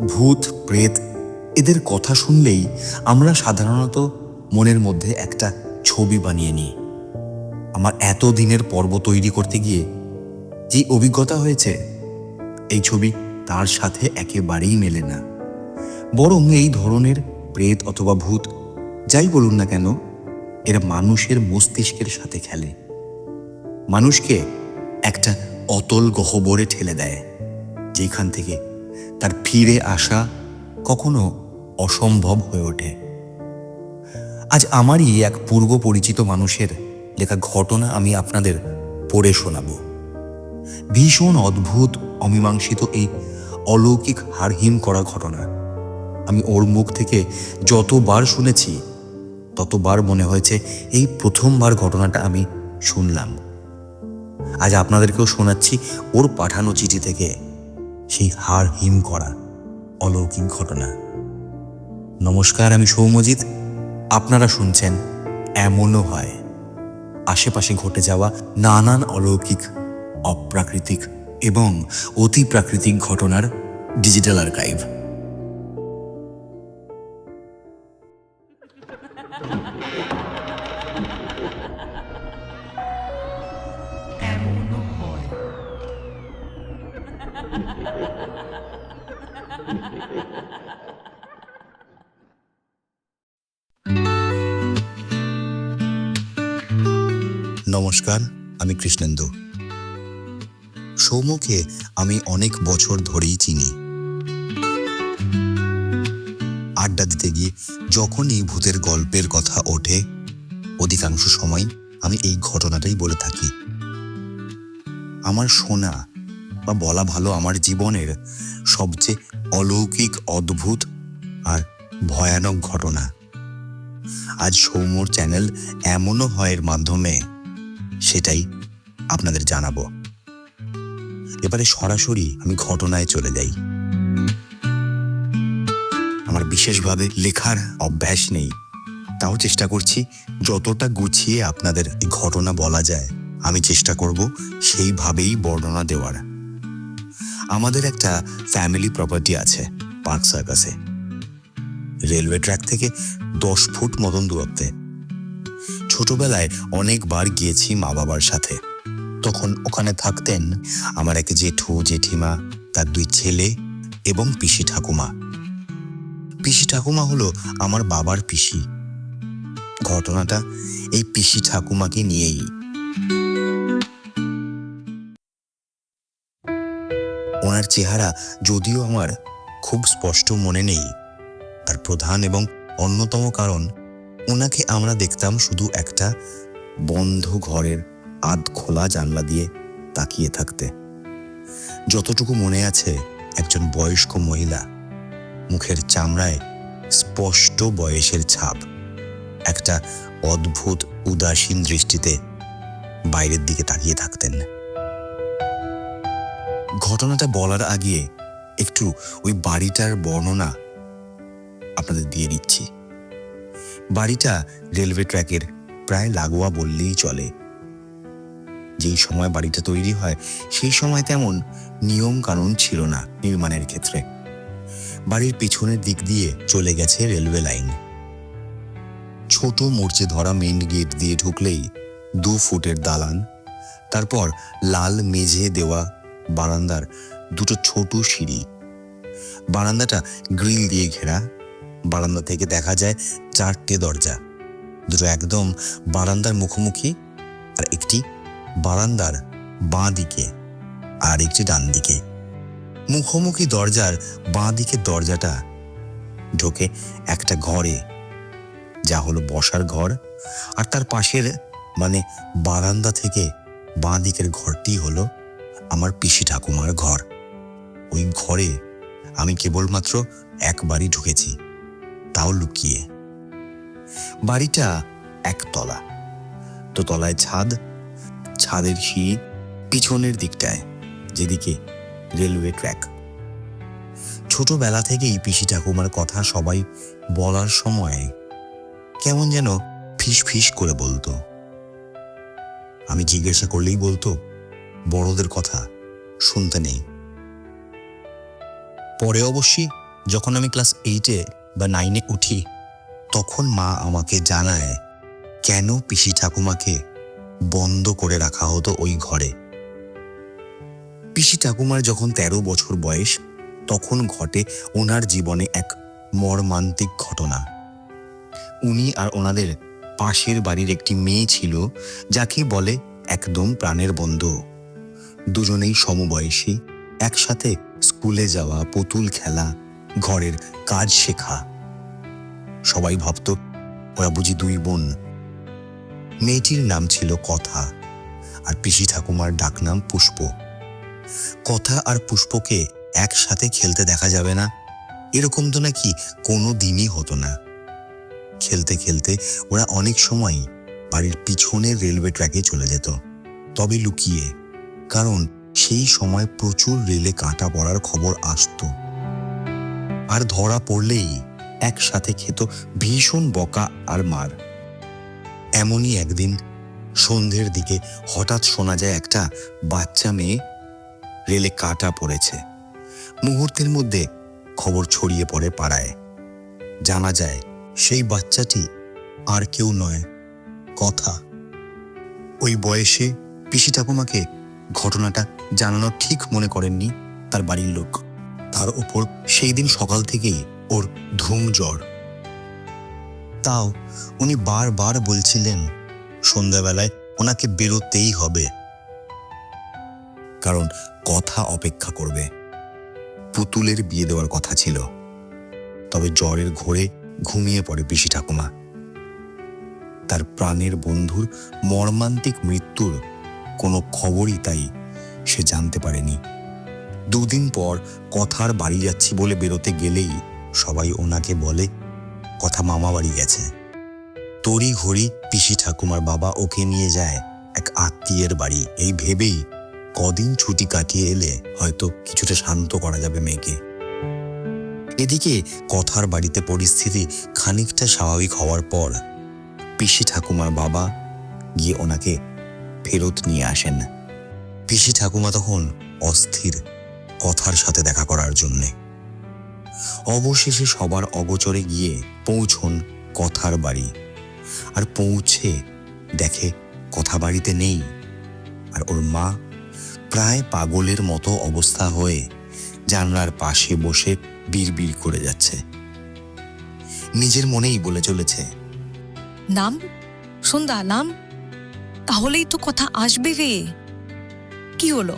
ভূত, প্রেত, এদের কথা শুনলেই আমরা সাধারণত মনের মধ্যে একটা ছবি বানিয়ে নিই। আমার এত দিনের পর্ব তৈরি করতে গিয়ে যে অভিজ্ঞতা হয়েছে, এই ছবি তার সাথে একেবারেই মেলে না। বরং এই ধরনের প্রেত অথবা ভূত, যাই বলুন না কেন, এরা মানুষের মস্তিষ্কের সাথে খেলে। মানুষকে একটা অতল গহ্বরে ঠেলে দেয়, যেখান থেকে তার ফিরে আসা কখনো অসম্ভব হয়ে ওঠে। আজ আমারই এক পূর্ব পরিচিত মানুষের লেখা ঘটনা আমি আপনাদের পড়ে শোনাবো। ভীষণ অদ্ভুত, অমীমাংসিত এই অলৌকিক হারহিম করা ঘটনা। আমি ওর মুখ থেকে যতবার শুনেছি, ততবার মনে হয়েছে এই প্রথমবার ঘটনাটা আমি শুনলাম। আজ আপনাদেরকেও শোনাচ্ছি ওর পাঠানো চিঠি থেকে। সেই হাড় হিম করা অলৌকিক ঘটনা। নমস্কার, আমি সৌমজিৎ। আপনারা শুনছেন এমনও হয়। আশেপাশে ঘটে যাওয়া নানান অলৌকিক, অপ্রাকৃতিক এবং অতি প্রাকৃতিক ঘটনার ডিজিটাল আর্কাইভ। নমস্কার, আমি কৃষ্ণেন্দু। সৌম্যকে আমি অনেক বছর ধরেই চিনি। আড্ডা দিতে গিয়ে যখনই ভূতের গল্পের কথা ওঠে, অধিকাংশ সময় আমি এই ঘটনাটাই বলে থাকি। আমার শোনা বা বলা ভালো আমার জীবনের সবচেয়ে অলৌকিক, অদ্ভুত আর ভয়ানক ঘটনা। আজ সৌম্যর চ্যানেল এমনও হয়ের মাধ্যমে সেটাই আপনাদের জানাব। এবারে সরাসরি আমি ঘটনায় চলে যাই। আমার বিশেষভাবে লেখার অভ্যাস নেই। তাও চেষ্টা করছি যতটা গুছিয়ে আপনাদের ঘটনা বলা যায়, আমি চেষ্টা করব সেইভাবেই বর্ণনা দেওয়ার। আমাদের একটা ফ্যামিলি প্রপার্টি আছে পার্ক সার্কাসে। রেলওয়ে ট্র্যাক থেকে দশ ফুট মতন দূরত্বে। ছোটবেলায় অনেকবার গিয়েছি মা বাবার সাথে। তখন ওখানে থাকতেন আমার এক জেঠু, জেঠিমা, তার দুই ছেলে এবং পিসি ঠাকুমা। পিসি ঠাকুমা হলো আমার বাবার পিসি। ঘটনাটা এই পিসি ঠাকুমাকে নিয়েই। ওনার চেহারা যদিও আমার খুব স্পষ্ট মনে নেই। তার প্রধান এবং অন্যতম কারণ ওনাকে আমরা দেখতাম শুধু একটা বন্ধ ঘরের আধ খোলা জানলা দিয়ে তাকিয়ে থাকতে। যতটুকু মনে আছে, একজন বয়স্ক মহিলা, মুখের চামড়ায় স্পষ্ট বয়সের ছাপ, একটা অদ্ভুত, উদাসীন দৃষ্টিতে বাইরের দিকে তাকিয়ে থাকতেন। ঘটনাটা বলার আগে একটু ওই বাড়িটার বর্ণনা আপনাদের দিয়ে দিচ্ছি। বাড়িটা রেলওয়ে ট্র্যাকের প্রায় লাগোয়া বললেই চলে। যেই সময় বাড়িটা তৈরি হয়, সেই সময় তেমন নিয়ম কানুন ছিল না নির্মাণের ক্ষেত্রে। বাড়ির পেছনের দিক দিয়ে চলে গেছে রেলওয়ে লাইন। ছোট মোর্চে ধরা মেইন গেট দিয়ে ঢুকলেই দু ফুটের দালান, তারপর লাল মেঝে দেওয়া বারান্দার দুটো ছোট সিঁড়ি। বারান্দাটা গ্রিল দিয়ে ঘেরা বারান্দা থেকে দেখা যায় চারটে দরজা। দুটো একদম বারান্দার মুখোমুখি আর একটি বারান্দার বাঁ দিকে আর একটি ডান দিকে। মুখোমুখি দরজার বাঁ দিকের দরজাটা ঢোকে একটা ঘরে, যা হলো বসার ঘর আর তার পাশের মানে বারান্দা থেকে বাঁ দিকের ঘরটি হলো আমার পিসি ঠাকুমার ঘর। ওই ঘরে আমি কেবলমাত্র একবারই ঢুকেছি। তাও লুকিয়ে। বাড়িটা একতলা তো তলায় ছাদ, ছাদের সিঁড়ি পিছনের দিকটায়, যেদিকে রেলওয়ে ট্র্যাক। ছোটবেলা থেকেই পিসি ঠাকুমার কথা সবাই বলার সময় কেমন যেন ফিস ফিস করে বলতো। আমি জিজ্ঞাসা করলেই বলতো, বড়দের কথা শুনতে নেই। পরে অবশ্যই যখন আমি ক্লাস এইটে বা নাইনে উঠি, তখন মা আমাকে জানায়, কেন পিসি ঠাকুমাকে বন্ধ করে রাখা হতো ওই ঘরে? পিসি ঠাকুমার যখন তেরো বছর বয়স, তখন ঘটে ওনার জীবনে এক মর্মান্তিক ঘটনা। উনি আর ওনাদের পাশের বাড়ির একটি মেয়ে ছিল, যাকে বলে একদম প্রাণের বন্ধু। দুজনেই সমবয়সী, একসাথে স্কুলে যাওয়া, পুতুল খেলা ঘরের কাজ শেখা। সবাই ভাবত, ওরা বুঝি দুই বোন। মেয়েটির নাম ছিল কথা, আর পিসি ঠাকুমার ডাকনাম পুষ্প। কথা আর পুষ্পকে একসাথে খেলতে দেখা যাবে না, এরকম তো নাকি কোনো দিনই হতো না। খেলতে খেলতে ওরা অনেক সময় বাড়ির পিছনের রেলওয়ে ট্র্যাকে চলে যেত, তবে লুকিয়ে, কারণ সেই সময় প্রচুর রেলে কাটা পড়ার খবর আসতো। আর ধরা পড়লেই একসাথে খেত ভীষণ বকা আর মার। এমনই একদিন সন্ধ্যের দিকে হঠাৎ শোনা যায় একটা বাচ্চা মেয়ে রেলে কাটা পড়েছে। মুহূর্তের মধ্যে খবর ছড়িয়ে পড়ে পাড়ায়। জানা যায় সেই বাচ্চাটি আর কেউ নয়, কথা। ওই বয়সে পিসি ঠাকুমাকে ঘটনাটা জানানো ঠিক মনে করেননি তার বাড়ির লোক। তার ওপর সেই দিন সকাল থেকেই ওর ধুম জ্বর। তাও উনি বারবার বলছিলেন, সন্ধ্যাবেলায় ওনাকে বেরোতেই হবে। কারণ কথা অপেক্ষা করবে। পুতুলের বিয়ে দেওয়ার কথা ছিল। তবে জ্বরের ঘোরে ঘুমিয়ে পড়ে পিসি ঠাকুমা। তার প্রাণের বন্ধুর মর্মান্তিক মৃত্যুর কোনো খবরই তাই সে জানতে পারেনি। দুদিন পর কথার বাড়ি যাচ্ছি বলে বেরোতে গেলেই সবাই ওনাকে বলে, কথা মামা বাড়ি গেছে। তড়ি ঘড়ি, পিসি ঠাকুমার বাবা ওকে নিয়ে যায় এক আত্মীয়ের বাড়ি। এই ভেবেই কদিন ছুটি কাটিয়ে এলে হয়তো কিছুটা শান্ত করা যাবে মেয়েকে। এদিকে কথার বাড়িতে পরিস্থিতি খানিকটা স্বাভাবিক হওয়ার পর পিসি ঠাকুমার বাবা গিয়ে ওনাকে ফেরত নিয়ে আসেন। পিসি ঠাকুমা তখন অস্থির। কথার সাথে দেখা করার জন্যে। অবশেষে সবার অগোচরে গিয়ে পৌঁছন কথার বাড়ি। আর পৌঁছে দেখে কথা বাড়িতে নেই। আর ওর মা প্রায় পাগলের মতো অবস্থা হয়ে জানলার পাশে বসে বিড়বিড় করে যাচ্ছে। নিজের মনেই বলে চলেছে, নাম? সন্ধ্যা, নাম? তাহলেই তো কথা আসবে রে। কি হলো?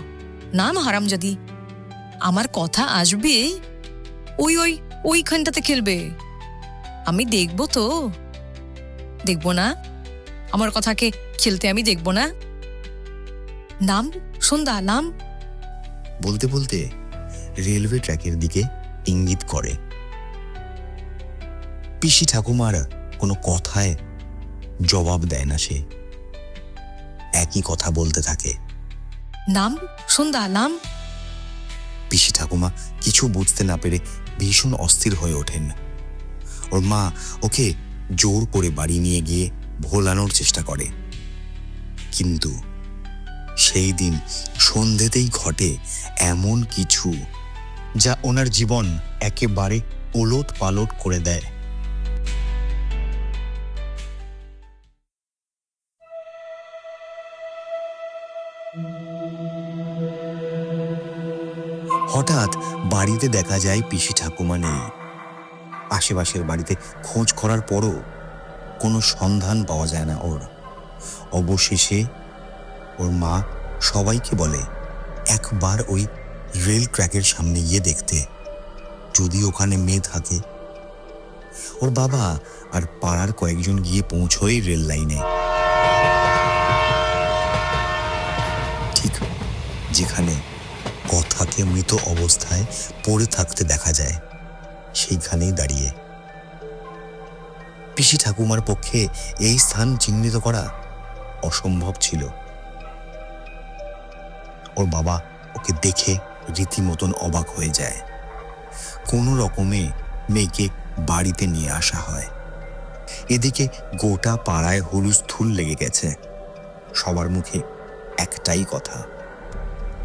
নাম হারাম যদি আমার কথা আসবে? ওই ওই ওইখানটাতে খেলবে। আমি দেখব তো। দেখব না? আমার কথাকে খেলতে আমি দেখব না? নাম সন্ধ্যা নাম। বলতে বলতে রেলওয়ে ট্র্যাকের দিকে ইঙ্গিত করে। পিসি ঠাকুমার কোনো কথায় জবাব দেয় না সে। একই কথা বলতে থাকে। নাম সন্ধ্যা নাম। পিসি ঠাকুমা কিছু বুঝতে না পেরে ভীষণ অস্থির হয়ে ওঠেন। ওর মা ওকে জোর করে বাড়ি নিয়ে গিয়ে ভোলানোর চেষ্টা করে। কিন্তু সেই দিন সন্ধেতেই ঘটে এমন কিছু যা ওনার জীবন একেবারে ওলট পালট করে দেয়। হঠাৎ বাড়িতে দেখা যায় পিসি ঠাকুমা নেই। আশেপাশের বাড়িতে খোঁজ করার পরও কোনো সন্ধান পাওয়া যায় না ওর। অবশেষে ওর মা সবাইকে বলে, একবার ওই রেল ট্র্যাকের সামনে গিয়ে দেখতে। যদি ওখানে মেয়ে থাকে। ওর বাবা আর পাড়ার কয়েকজন গিয়ে পৌঁছয় রেল লাইনে। ঠিক যেখানে কথাকে মৃত অবস্থায় পড়ে থাকতে দেখা যায়। সেইখানেই দাঁড়িয়ে। পিসি ঠাকুমার পক্ষে এই স্থান চিহ্নিত করা অসম্ভব ছিল। ওর বাবা ওকে দেখে রীতিমতন অবাক হয়ে যায়। কোনো রকমে মেয়েকে বাড়িতে নিয়ে আসা হয়। এদিকে গোটা পাড়ায় হুলুস্থুল লেগে গেছে। সবার মুখে একটাই কথা।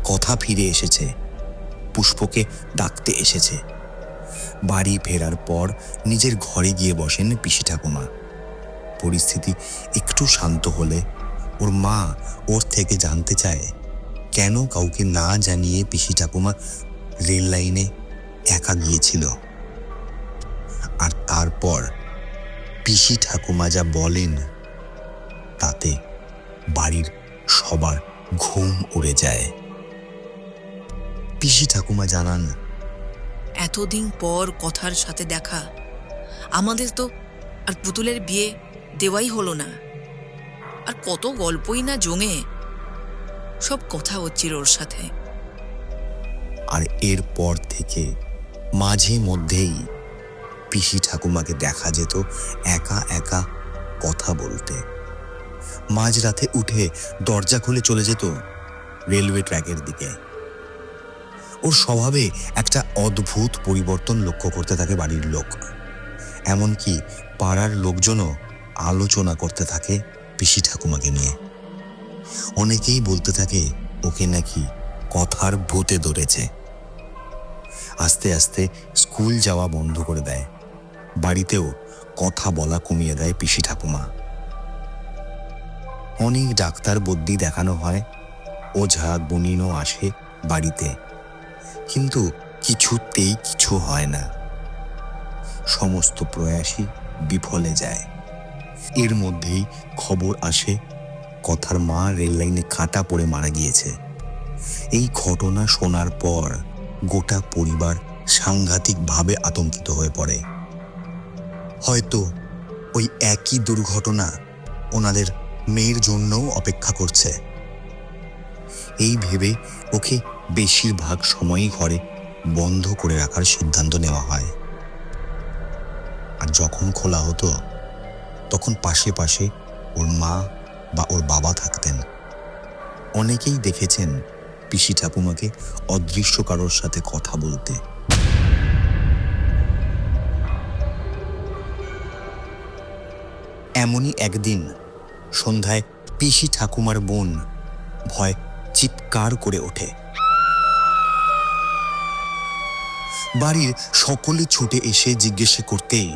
কথা ফিরে এসেছে। পুষ্পকে ডাকতে এসেছে। বাড়ি ফেরার পর নিজের ঘরে গিয়ে বসেন পিসি ঠাকুমা। পরিস্থিতি একটু শান্ত হলে ওর মা ওর থেকে জানতে চায়, কেন কাউকে না জানিয়ে পিসি ঠাকুমা রেল লাইনে একা গিয়েছিল। আর তারপর পিসি ঠাকুমা যা বলেন, তাতে বাড়ির সবার ঘুম উড়ে যায়। পিসি ঠাকুমা জানান। এতদিন পর কথার সাথে দেখা। আমাদের তো আর পুতুলের বিয়ে দেওয়াই হলো না। আর কত গল্পই না জমে। সব কথা হচ্ছিল ওর সাথে। আর এরপর থেকে মাঝে মধ্যেই পিসি ঠাকুমাকে দেখা যেত একা একা কথা বলতে। মাঝরাতে উঠে দরজা খুলে চলে যেত রেলওয়ে ট্র্যাকের দিকে। ওর স্বভাবে একটা অদ্ভুত পরিবর্তন লক্ষ্য করতে থাকে বাড়ির লোক। এমনকি পাড়ার লোকজনও আলোচনা করতে থাকে পিসি ঠাকুমাকে নিয়ে। অনেকেই বলতে থাকে, ওকে নাকি কথার ভূতে ধরেছে। আস্তে আস্তে স্কুল যাওয়া বন্ধ করে দেয়। বাড়িতেও কথা বলা কমিয়ে দেয় পিসি ঠাকুমা। অনেক ডাক্তার বদ্যি দেখানো হয় ওঝা বনিনও আসে বাড়িতে। কিন্তু কিছুতেই কিছু হয় না। সমস্ত প্রয়াসই বিফলে যায়। এর মধ্যেই খবর আসে, কথার মা রেল লাইনে কাটা পড়ে মারা গিয়েছে। এই ঘটনা শোনার পর গোটা পরিবার সাংঘাতিকভাবে আতঙ্কিত হয়ে পড়ে। হয়তো ওই একই দুর্ঘটনা ওনাদের মেয়ের জন্যও অপেক্ষা করছে। এই ভেবে ওকে বেশিরভাগ সময়ই ঘরে বন্ধ করে রাখার সিদ্ধান্ত নেওয়া হয়। আর যখন খোলা হতো, তখন পাশে পাশে ওর মা বা ওর বাবা থাকতেন। অনেকেই দেখেছেন পিসি ঠাকুমাকে অদৃশ্য কারোর সাথে কথা বলতে। এমনই একদিন সন্ধ্যায় পিসি ঠাকুমার বোন ভয় চিৎকার করে ওঠে। বাড়ির সকলে ছুটে এসে জিজ্ঞেস করতেই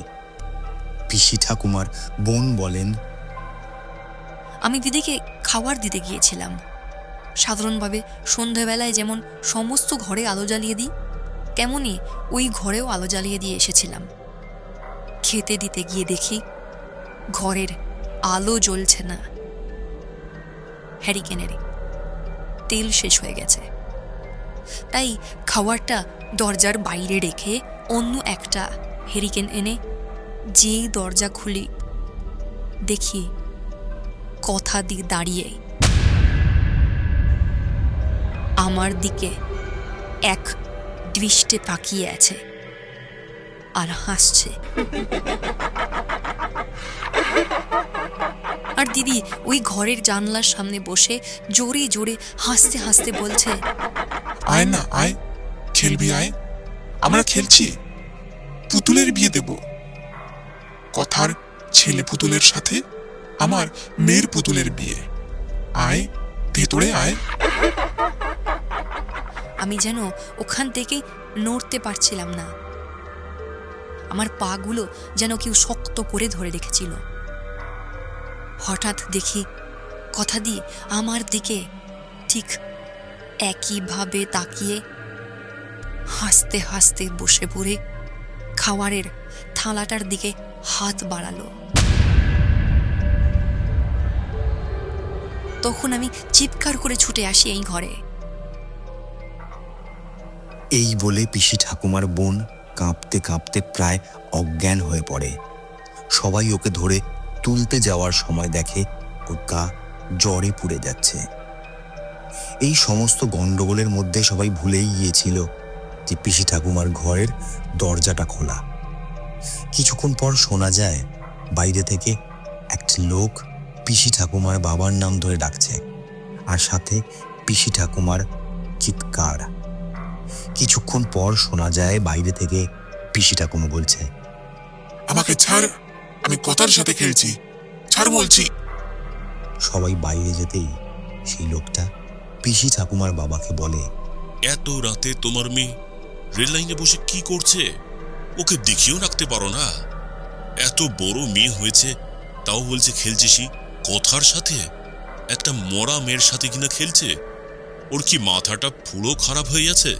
পিসি ঠাকুমার বোন বলেন, আমি দিদিকে খাবার দিতে গিয়েছিলাম। সাধারণভাবে সন্ধেবেলায় যেমন সমস্ত ঘরে আলো জ্বালিয়ে দিই তেমনই ওই ঘরেও আলো জ্বালিয়ে দিয়ে এসেছিলাম। খেতে দিতে গিয়ে দেখি ঘরের আলো জ্বলছে না। হ্যারিকেনের তেল শেষ হয়ে গেছে। তাই খাওয়ারটা দরজার বাইরে রেখে অন্য একটা হেরিকেন এনে যেই দরজা খুলি, দেখি কথা দিয়ে দাঁড়িয়ে। আমার দিকে এক দৃষ্টে তাকিয়ে আছে। আর হাসছে। আর দিদি ওই ঘরের জানলার সামনে বসে জোরে জোরে হাসতে হাসতে বলছে আয় না আয়। খেলবি আয়। আমরা খেলছি। পুতুলের বিয়ে দেব। কথার ছেলে পুতুলের সাথে আমার মেয়ের পুতুলের বিয়ে। আয় ভেতরে আয়। আমি যেন ওখান থেকে নড়তে পারছিলাম না। আমার পাগুলো যেন কেউ শক্ত করে ধরে রেখেছিল। হঠাৎ দেখি কথা দিয়ে আমার দিকে ঠিক একইভাবে তাকিয়ে হাসতে হাসতে বসে পড়ে খাওয়ারের থালাটার দিকে হাত বাড়ালো। তখন আমি চিৎকার করে ছুটে আসি এই ঘরে। এই বলে পিসি ঠাকুমার বোন কাঁপতে কাঁপতে প্রায় অজ্ঞান হয়ে পড়ে। সবাই ওকে ধরে তুলতে যাওয়ার সময় দেখে ওর গা জ্বরে পুড়ে যাচ্ছে। এই সমস্ত গণ্ডগোলের মধ্যে সবাই ভুলেই গিয়েছিল যে পিসি ঠাকুমার ঘরের দরজাটা খোলা। কিছুক্ষণ পর শোনা যায়, বাইরে থেকে একটি লোক পিসি ঠাকুমার বাবার নাম ধরে ডাকছে, আর সাথে পিসি ঠাকুমার চিৎকার। কিছুক্ষণ পর শোনা যায় বাইরে থেকে পিসি ঠাকুমা বলছে আমাকে ছাড় আমি কথার সাথে খেলছি। ছাড় বলছি। সবাই বাইরে যেতেই সেই লোকটা পিসি ঠাকুমার বাবাকে বলে এত রাতে তোমার মেয়ে রেল লাইনে বসে কি করছে? ওকে দেখিয়েও রাখতে পারো না। এত বড় মেয়ে হয়েছে তাও বলছে খেলছিসই কথার সাথে? একটা মরা মেয়ের সাথে কিনা খেলছে? ওর কি মাথাটা পুরো খারাপ হয়ে গেছে?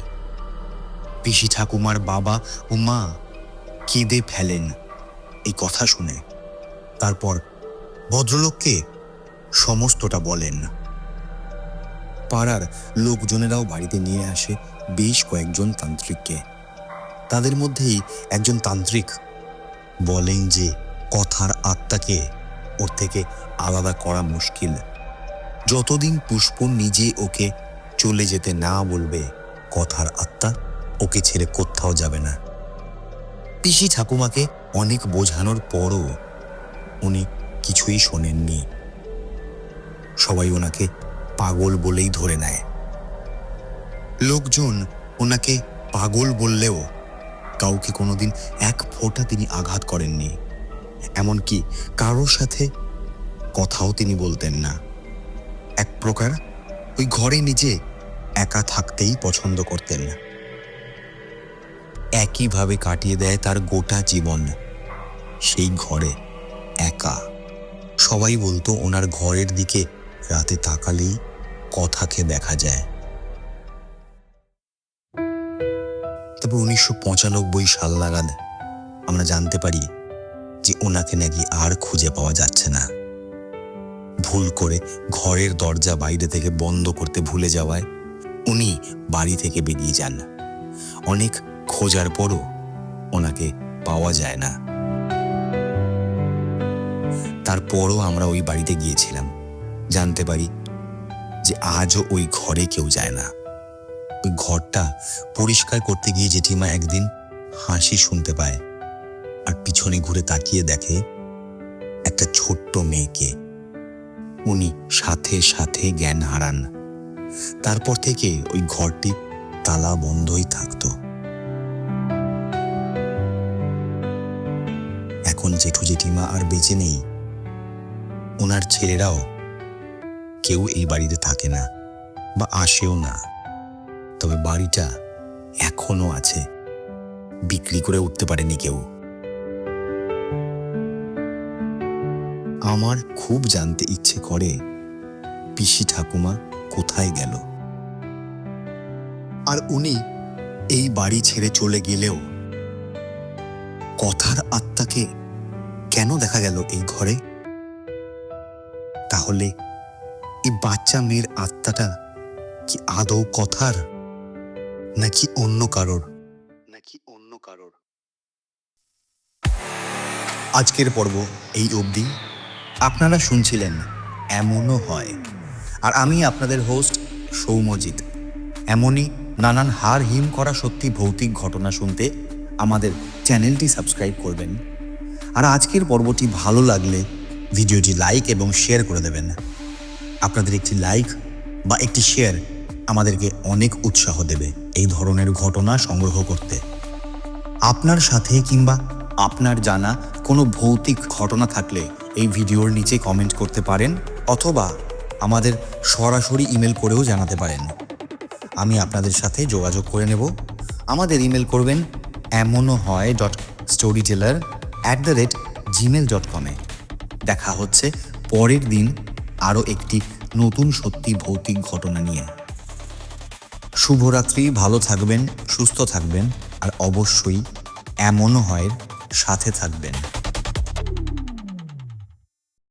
পিসি ঠাকুমার বাবা ও মা কেঁদে ফেলেন এই কথা শুনে। তারপর ভদ্রলোককে সমস্তটা বলেন। পাড়ার লোকজনেরাও বাড়িতে নিয়ে আসে বেশ কয়েকজন তান্ত্রিককে। তাদের মধ্যেই একজন তান্ত্রিক বলেন যে, কথার আত্মাকে ওর থেকে আলাদা করা মুশকিল। যতদিন পুষ্প নিজে ওকে চলে যেতে না বলবে, কথার আত্মা ওকে ছেড়ে কোথাও যাবে না। পিসি ঠাকুমাকে অনেক বোঝানোর পরও উনি কিছুই শোনেননি। সবাই ওনাকে পাগল বলেই ধরে নেয়। লোকজন ওনাকে পাগল বললেও কাউকে কোনোদিন এক ফোঁটা তিনি আঘাত করেননি। এমনকি কারোর সাথে কথাও তিনি বলতেন না। এক প্রকার ওই ঘরে নিজে একা থাকতেই পছন্দ করতেন না। একইভাবে কাটিয়ে দেয় তার গোটা জীবন। সেই ঘরে, একা। সবাই বলতো ওনার ঘরের দিকে রাতে তাকালেই কথাকে দেখা যায়। তবে উনিশশো পঁচানব্বই সাল নাগাদ আমরা জানতে পারি যে ওনাকে নাকি আর খুঁজে পাওয়া যাচ্ছে না। ভুল করে ঘরের দরজা বাইরে থেকে বন্ধ করতে ভুলে যাওয়ায় উনি বাড়ি থেকে বেরিয়ে যান। অনেক খোঁজার পরও ওনাকে পাওয়া যায় না। তারপরও আমরা ওই বাড়িতে গিয়েছিলাম। জানতে পারি যে আজও ওই ঘরে কেউ যায় না। ওই ঘরটা পরিষ্কার করতে গিয়ে জেঠিমা একদিন হাসি শুনতে পায় আর পিছনে ঘুরে তাকিয়ে দেখে একটা ছোট্ট মেয়েকে। উনি সাথে সাথে জ্ঞান হারান। তারপর থেকে ওই ঘরটি তালা বন্ধই থাকতো। এখন জেঠু জেঠিমা আর বেঁচে নেই। ওনার ছেলেরাও কেউ এই বাড়িতে থাকে না বা আসেও না। তবে বাড়িটা এখনও আছে। বিক্রি করে উঠতে পারেনি কেউ। আমার খুব জানতে ইচ্ছে করে পিসি ঠাকুমা কোথায় গেল। আর উনি এই বাড়ি ছেড়ে চলে গেলেও কথার আত্মাকে কেন দেখা গেল এই ঘরে? তাহলে এই বাচ্চা মেয়ের আত্মাটা কি আদৌ কথার নাকি অন্য কারোর? নাকি অন্য কারোর? আজকের পর্ব এই অবধি। আপনারা শুনছিলেন এমনও হয়। আর আমি আপনাদের হোস্ট সৌমজিৎ। এমনই নানান হার হিম করা সত্যি ভৌতিক ঘটনা শুনতে আমাদের চ্যানেলটি সাবস্ক্রাইব করবেন। আর আজকের পর্বটি ভালো লাগলে ভিডিওটি লাইক এবং শেয়ার করে দেবেন। আপনাদের একটি লাইক বা একটি শেয়ার আমাদেরকে অনেক উৎসাহ দেবে এই ধরনের ঘটনা সংগ্রহ করতে। আপনার সাথে কিংবা আপনার জানা কোনো ভৌতিক ঘটনা থাকলে এই ভিডিওর নিচে কমেন্ট করতে পারেন অথবা আমাদের সরাসরি ইমেল করেও জানাতে পারেন। আমি আপনাদের সাথে যোগাযোগ করে নেব। আমাদের ইমেল করবেন এমনও হয় dot story teller at the rate Gmail dot কমে দেখা হচ্ছে পরের দিন আরও একটি নতুন সত্যি ভৌতিক ঘটনা নিয়ে। শুভরাত্রি, ভালো থাকবেন, সুস্থ থাকবেন, আর অবশ্যই এমনও হয় সাথে থাকবেন।